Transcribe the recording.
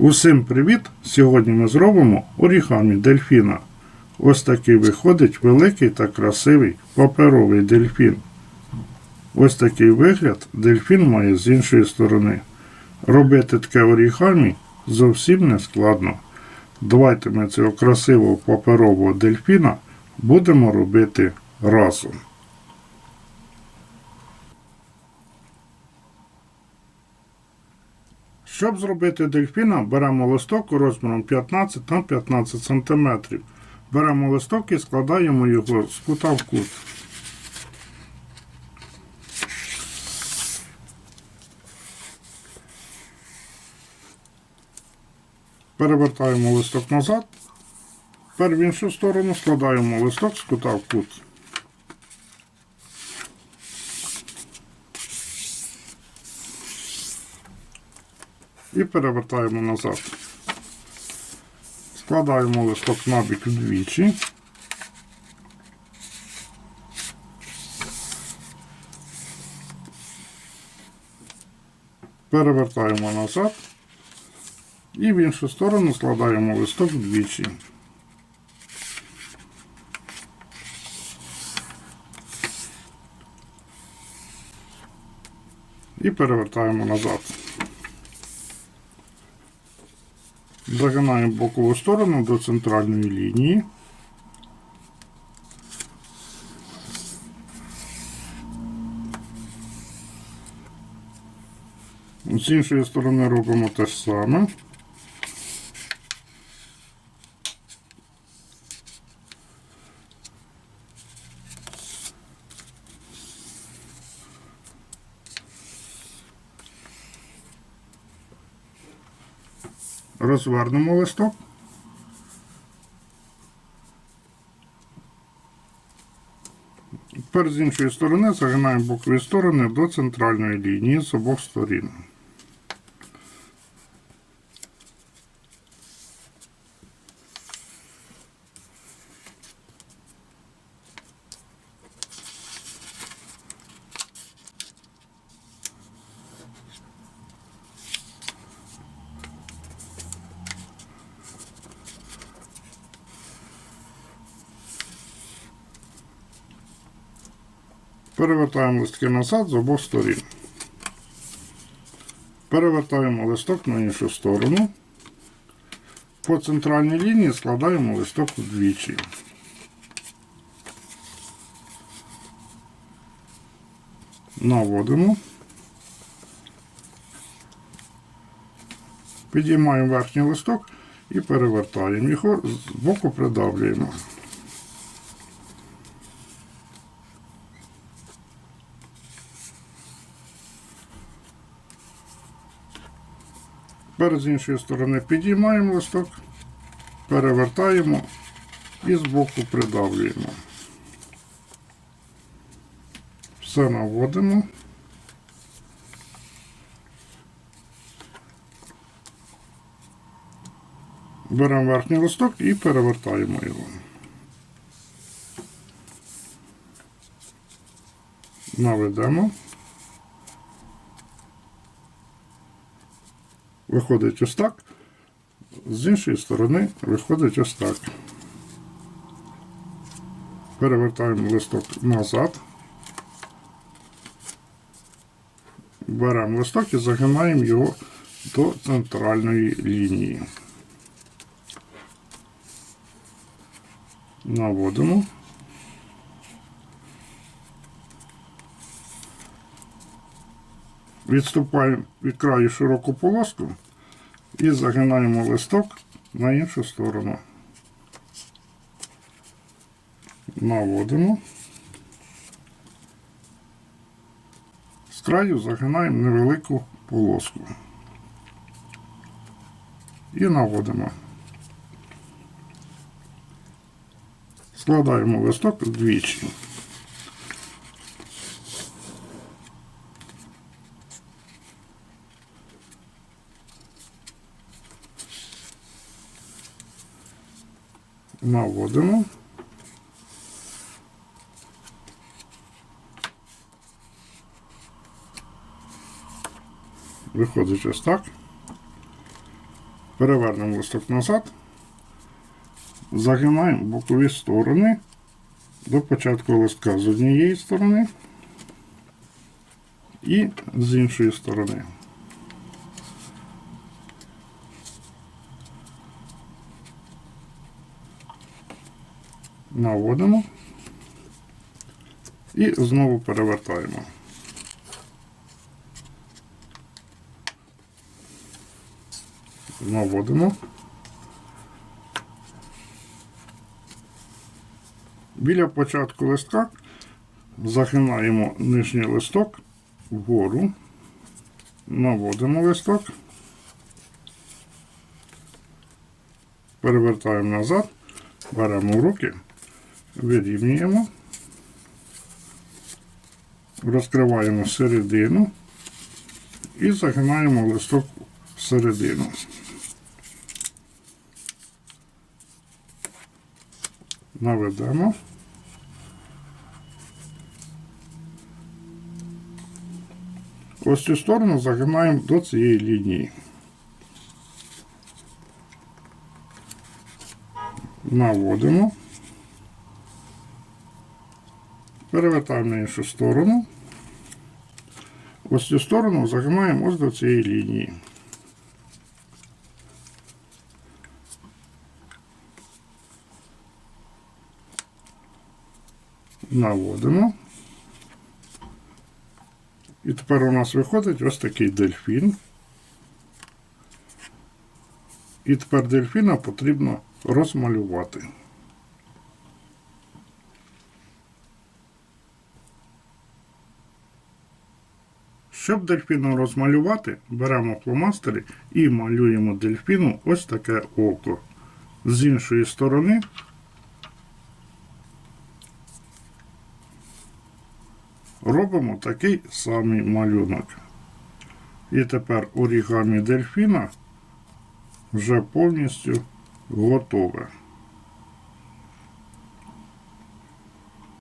Усім привіт! Сьогодні ми зробимо орігамі дельфіна. Ось такий виходить великий та красивий паперовий дельфін. Ось такий вигляд дельфін має з іншої сторони. Робити таке орігамі зовсім не складно. Давайте ми цього красивого паперового дельфіна будемо робити разом. Щоб зробити дельфіна, беремо листок розміром 15 на 15 см. Беремо листок і складаємо його з кута в кут. Перевертаємо листок назад. Тепер в іншу сторону складаємо листок з кута в кут. І перевертаємо назад. Складаємо листок набік вдвічі. Перевертаємо назад і в іншу сторону складаємо листок вдвічі. І перевертаємо назад. Загинаємо бокову сторону до центральної лінії. З іншої сторони робимо те ж саме. Розвернемо листок. Тепер з іншої сторони загинаємо бокові сторони до центральної лінії з обох сторін. Перевертаємо листки назад з обох сторін. Перевертаємо листок на іншу сторону. По центральній лінії складаємо листок вдвічі. Наводимо. Підіймаємо верхній листок і перевертаємо його, з боку придавлюємо. Тепер з іншої сторони підіймаємо листок, перевертаємо і збоку придавлюємо. Все наводимо. Беремо верхній листок і перевертаємо його. Наведемо. Виходить ось так. З іншої сторони виходить ось так. Перевертаємо листок назад. Беремо листок і загинаємо його до центральної лінії. Наводимо. Відступаємо від краю широку полоску і загинаємо листок на іншу сторону. Наводимо. З краю загинаємо невелику полоску. І наводимо. Складаємо листок вдвічі. Наводимо. Виходить ось так. Перевернемо листок назад. Загинаємо бокові сторони до початку листка з однієї сторони і з іншої сторони. Наводимо. І знову перевертаємо. Наводимо. Біля початку листка загинаємо нижній листок вгору, наводимо листок, перевертаємо назад, беремо в руки, вирівнюємо, розкриваємо середину і загинаємо листок всередину. Наведемо. Ось цю сторону загинаємо до цієї лінії. Наводимо. Перевертаємо на іншу сторону. Ось цю сторону загинаємо ось до цієї лінії. Наводимо. І тепер у нас виходить ось такий дельфін. І тепер дельфіна потрібно розмалювати. Щоб дельфіну розмалювати, беремо фломастери і малюємо дельфіну ось таке око. З іншої сторони робимо такий самий малюнок. І тепер орігамі дельфіна вже повністю готове.